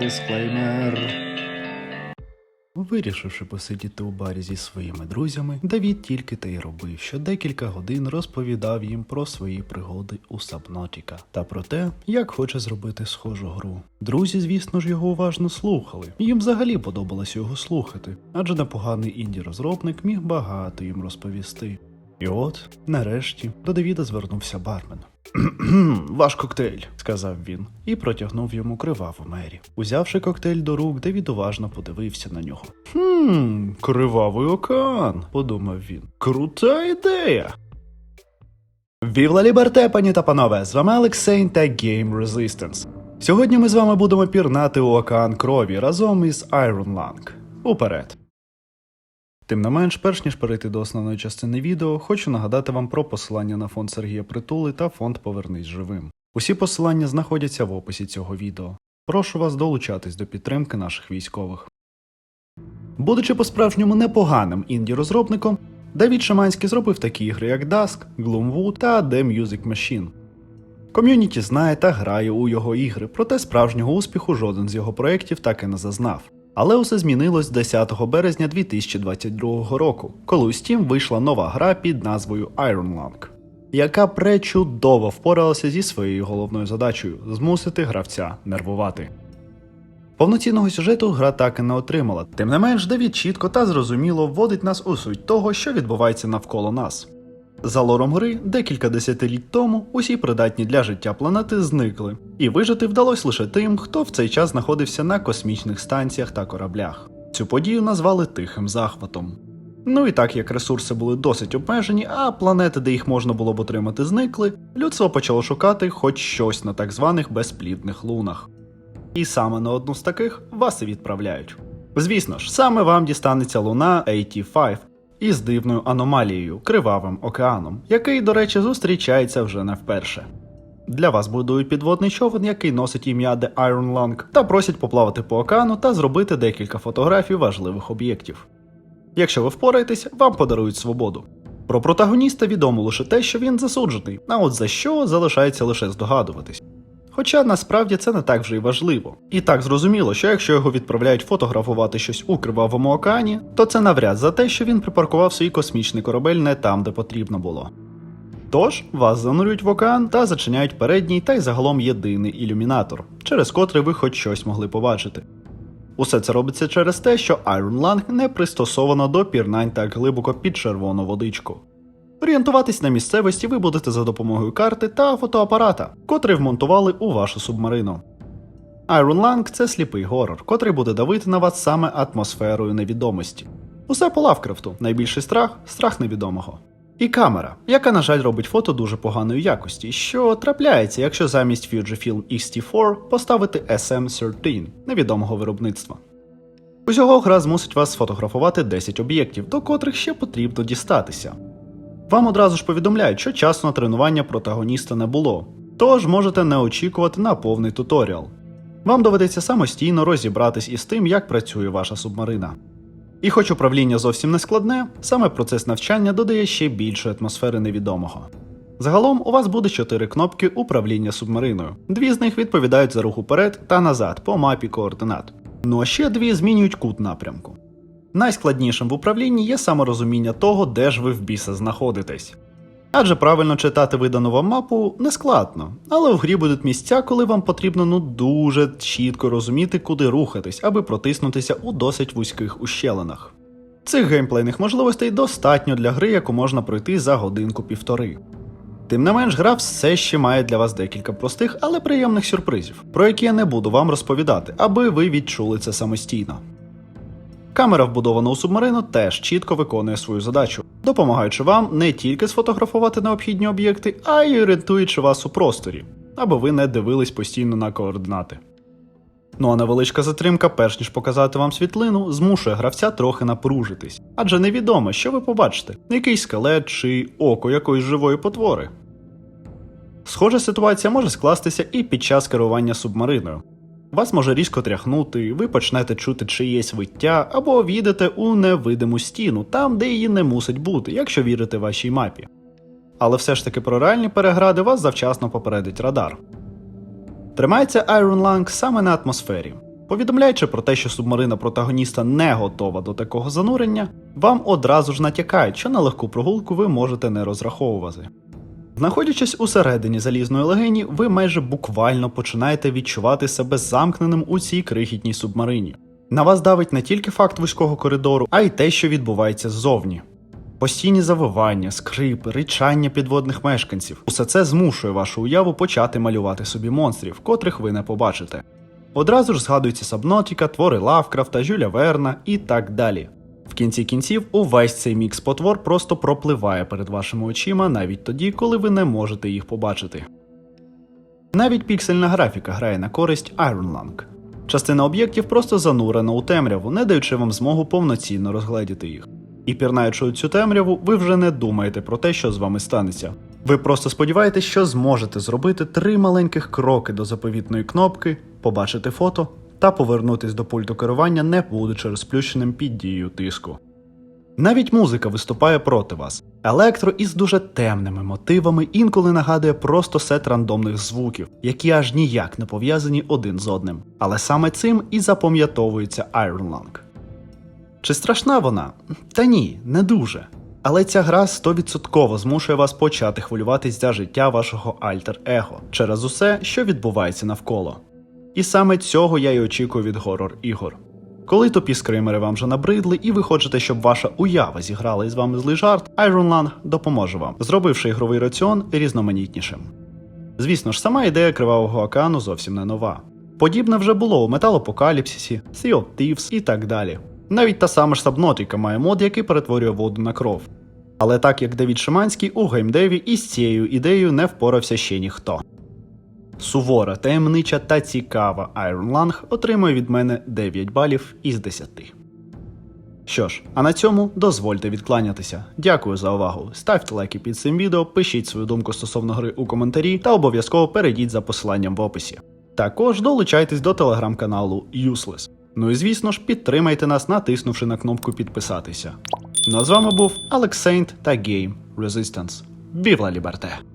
дисклеймер. Вирішивши посидіти у барі зі своїми друзями, Давід тільки те й робив, що декілька годин розповідав їм про свої пригоди у Сабнотіка та про те, як хоче зробити схожу гру. Друзі, звісно ж, його уважно слухали. Їм взагалі подобалось його слухати, адже непоганий інді-розробник міг багато їм розповісти. І от, нарешті, до Давіда звернувся бармен. Ваш коктейль, сказав він, і протягнув йому криваву мері. Узявши коктейль до рук, Девід уважно подивився на нього. Хм, кривавий океан, подумав він. Крута ідея. Вівла Ліберте, пані та панове! З вами Алексейн та Game Resistance. Сьогодні ми з вами будемо пірнати у океан крові разом із Iron Lung. Уперед! Тим не менш, перш ніж перейти до основної частини відео, хочу нагадати вам про посилання на фонд Сергія Притули та фонд Повернись живим. Усі посилання знаходяться в описі цього відео. Прошу вас долучатись до підтримки наших військових. Будучи по-справжньому непоганим інді-розробником, Давід Шаманський зробив такі ігри, як Dusk, Gloomwood та The Music Machine. Ком'юніті знає та грає у його ігри, проте справжнього успіху жоден з його проєктів так і не зазнав. Але усе змінилось 10 березня 2022 року, коли у Steam вийшла нова гра під назвою Iron Lung, яка пречудово впоралася зі своєю головною задачею змусити гравця нервувати. Повноцінного сюжету гра так і не отримала, тим не менш, Девід чітко та зрозуміло вводить нас у суть того, що відбувається навколо нас. За лором гри, декілька десятиліть тому усі придатні для життя планети зникли, і вижити вдалося лише тим, хто в цей час знаходився на космічних станціях та кораблях. Цю подію назвали тихим захватом. Ну і так як ресурси були досить обмежені, а планети, де їх можна було б отримати, зникли, людство почало шукати хоч щось на так званих безплідних лунах. І саме на одну з таких вас і відправляють. Звісно ж, саме вам дістанеться луна AT5, із дивною аномалією Кривавим океаном, який, до речі, зустрічається вже не вперше. Для вас будують підводний човен, який носить ім'я The Iron Lung, та просять поплавати по океану та зробити декілька фотографій важливих об'єктів. Якщо ви впораєтесь, вам подарують свободу. Про протагоніста відомо лише те, що він засуджений, а от за що залишається лише здогадуватись. Хоча насправді це не так вже й важливо. І так зрозуміло, що якщо його відправляють фотографувати щось у кривавому океані, то це навряд за те, що він припаркував свій космічний корабель не там, де потрібно було. Тож вас занурюють в океан та зачиняють передній та й загалом єдиний ілюмінатор, через котрий ви хоч щось могли побачити. Усе це робиться через те, що Iron Lung не пристосовано до пірнань так глибоко під червону водичку. Орієнтуватись на місцевості ви будете за допомогою карти та фотоапарата, котрий вмонтували у вашу субмарину. Iron Lung – це сліпий горор, котрий буде давити на вас саме атмосферою невідомості. Усе по Лавкрафту, найбільший страх страх невідомого. І камера, яка, на жаль, робить фото дуже поганої якості, що трапляється, якщо замість Fujifilm X-T4 поставити SM13 невідомого виробництва. Усього гра змусить вас сфотографувати 10 об'єктів, до котрих ще потрібно дістатися. Вам одразу ж повідомляють, що часу на тренування протагоніста не було, тож можете не очікувати на повний туторіал. Вам доведеться самостійно розібратись із тим, як працює ваша субмарина. І хоч управління зовсім не складне, саме процес навчання додає ще більше атмосфери невідомого. Загалом у вас буде 4 кнопки управління субмариною. Дві з них відповідають за рух уперед та назад по мапі координат. Ну а ще дві змінюють кут напрямку. Найскладнішим в управлінні є саморозуміння того, де ж ви в біса знаходитесь. Адже правильно читати видану вам мапу не складно, але в грі будуть місця, коли вам потрібно ну дуже чітко розуміти, куди рухатись, аби протиснутися у досить вузьких ущелинах. Цих геймплейних можливостей достатньо для гри, яку можна пройти за годинку-півтори. Тим не менш, гра все ще має для вас декілька простих, але приємних сюрпризів, про які я не буду вам розповідати, аби ви відчули це самостійно. Камера, вбудована у субмарину, теж чітко виконує свою задачу, допомагаючи вам не тільки сфотографувати необхідні об'єкти, а й орієнтуючи вас у просторі, аби ви не дивились постійно на координати. Ну а невеличка затримка, перш ніж показати вам світлину, змушує гравця трохи напружитись, адже невідомо, що ви побачите, якийсь скелет чи око якоїсь живої потвори. Схожа ситуація може скластися і під час керування субмариною. Вас може різко тряхнути, ви почнете чути чиєсь виття або в'їдете у невидиму стіну, там, де її не мусить бути, якщо вірите вашій мапі. Але все ж таки про реальні перегради вас завчасно попередить радар. Тримається Iron Lung саме на атмосфері. Повідомляючи про те, що субмарина протагоніста не готова до такого занурення, вам одразу ж натякають, що на легку прогулку ви можете не розраховувати. Знаходячись усередині залізної легені, ви майже буквально починаєте відчувати себе замкненим у цій крихітній субмарині. На вас давить не тільки факт вузького коридору, а й те, що відбувається ззовні. Постійні завивання, скрипи, ричання підводних мешканців усе це змушує вашу уяву почати малювати собі монстрів, котрих ви не побачите. Одразу ж згадуються Сабнотіка, твори Лавкрафта, Жюля Верна і так далі. Кінці кінців увесь цей мікс потвор просто пропливає перед вашими очима навіть тоді, коли ви не можете їх побачити. Навіть піксельна графіка грає на користь Ironlung. Частина об'єктів просто занурена у темряву, не даючи вам змогу повноцінно розгледіти їх. І пірнаючи цю темряву, ви вже не думаєте про те, що з вами станеться. Ви просто сподіваєтесь, що зможете зробити три маленьких кроки до заповітної кнопки, побачити фото та повернутись до пульту керування, не будучи розплющеним під дією тиску. Навіть музика виступає проти вас. Електро із дуже темними мотивами інколи нагадує просто сет рандомних звуків, які аж ніяк не пов'язані один з одним. Але саме цим і запам'ятовується Iron Lung. Чи страшна вона? Та ні, не дуже. Але ця гра 100% змушує вас почати хвилюватись за життя вашого альтер-его через усе, що відбувається навколо. І саме цього я й очікую від горор ігор. Коли тупі скримери вам вже набридли, і ви хочете, щоб ваша уява зіграла із вами злий жарт, Iron Lung допоможе вам, зробивши ігровий раціон різноманітнішим. Звісно ж, сама ідея кривавого океану зовсім не нова. Подібне вже було у Металопокаліпсисі, Sea of Thieves і так далі. Навіть та сама ж Сабнотика має мод, який перетворює воду на кров. Але так як Давід Шиманський у геймдеві із цією ідеєю не впорався ще ніхто. Сувора, таємнича та цікава Iron Lung отримує від мене 9 балів із 10. Що ж, а на цьому дозвольте відкланятися. Дякую за увагу. Ставте лайки під цим відео, пишіть свою думку стосовно гри у коментарі та обов'язково перейдіть за посиланням в описі. Також долучайтесь до телеграм-каналу Useless. Ну і звісно ж, підтримайте нас, натиснувши на кнопку підписатися. Ну а з вами був Алекс Сейнт та Game Resistance. La Liberté!